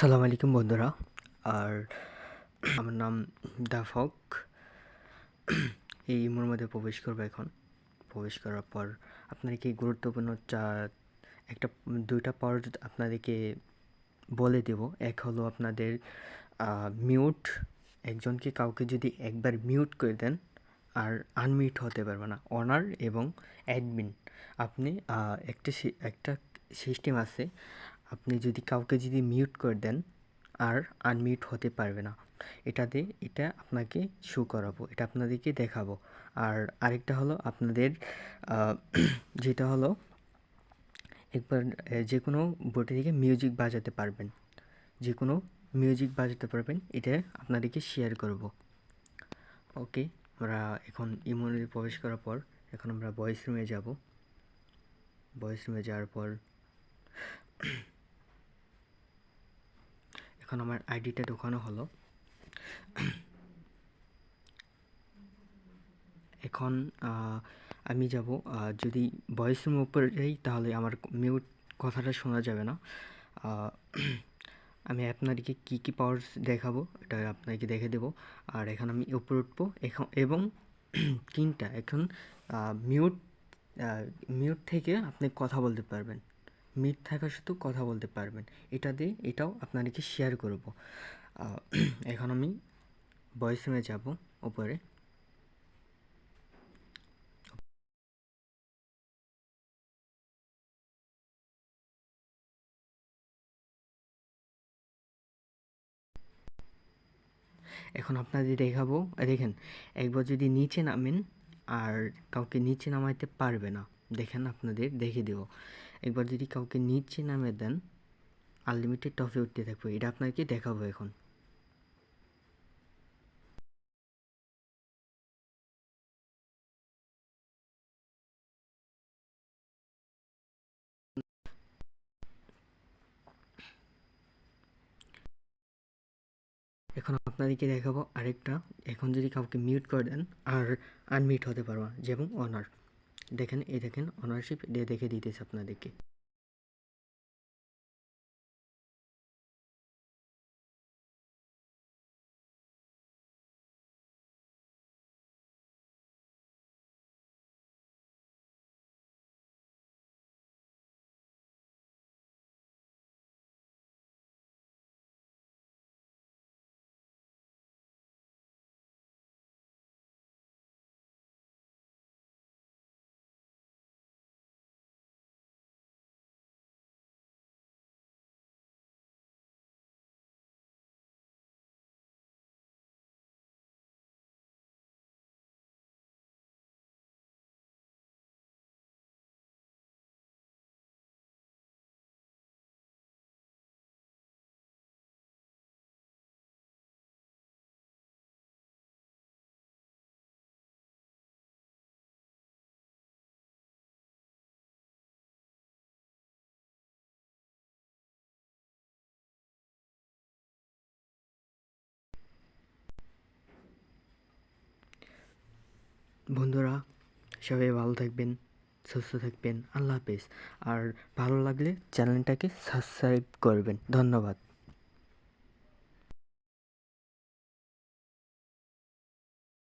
আসসালামু আলাইকুম বন্ধুরা। আর আমার নাম দাফক। এই ইমোর মধ্যে প্রবেশ করব এখন। প্রবেশ করার পর আপনাদেরকে গুরুত্বপূর্ণ চা একটা, দুইটা পাওয়ার আপনাদেরকে বলে দেব। এক হলো আপনাদের মিউট একজনকে কাউকে যদি একবার মিউট করে দেন, আর আনমিউট হতে পারবে না। অনার এবং অ্যাডমিন আপনি একটা একটা সিস্টেম আছে আপনি যদি কাউকে যদি মিউট করে দেন, আর আনমিউট হতে পারবে না। এটাতে এটা আপনাকে শো করাবো, এটা আপনাদেরকে দেখাবো। আর আরেকটা হলো আপনাদের যেটা হলো, একবার যে কোনো বোর্ডে থেকে মিউজিক বাজাতে পারবেন। যে কোনো মিউজিক বাজাতে পারবেন, এটা আপনাদেরকে শেয়ার করব। ওকে আমরা এখন ইমোনে প্রবেশ করার পর, এখন আমরা ভয়েস রুমে যাব। ভয়েস রুমে যাওয়ার পর এখন আমার আইডিটা ঢোকানো হলো। এখন আমি যাব যদি ভয়েস উপরে যাই, তাহলে আমার মিউট কথাটা শোনা যাবে না। আমি আপনাদেরকে কী কী পাওয়ার্স দেখাবো, এটা আপনাকে দেখে দেবো। আর এখন আমি উপরে উঠবো, এখন, এবং তিনটা, এখন মিউট মিউট থেকে আপনি কথা বলতে পারবেন। মিট থাকা সত্ত্বেও কথা বলতে পারবেন। এটা দিয়ে এটাও আপনাদেরকে শেয়ার করব। এখন আমি ভয়েস রুমে যাব উপরে। এখন আপনাদের দেখাবো, দেখেন, একবার যদি নিচে নামেন আর কাউকে নিচে নামাইতে পারবে না দেখেন আপনাদের দেখে দেব। একবার যদি কাউকে নিচে নামে দেন আনলিমিটেড টফে উঠতে থাকবে। এটা আপনাকে দেখাবো এখন। এখন আপনাদেরকে দেখাবো আরেকটা। এখন যদি কাউকে মিউট করে দেন, আর আনমিউট হতে পারব, যেমন অনার দেখেন এই দেখেন অনারশিপ দিয়ে দেখে দিতেছে আপনাদেরকে। বন্ধুরা, সবাই ভালো থাকবেন, সুস্থ থাকবেন, আল্লাহ হাফেজ। আর ভালো লাগলে চ্যানেলটাকে সাবস্ক্রাইব করবেন। ধন্যবাদ।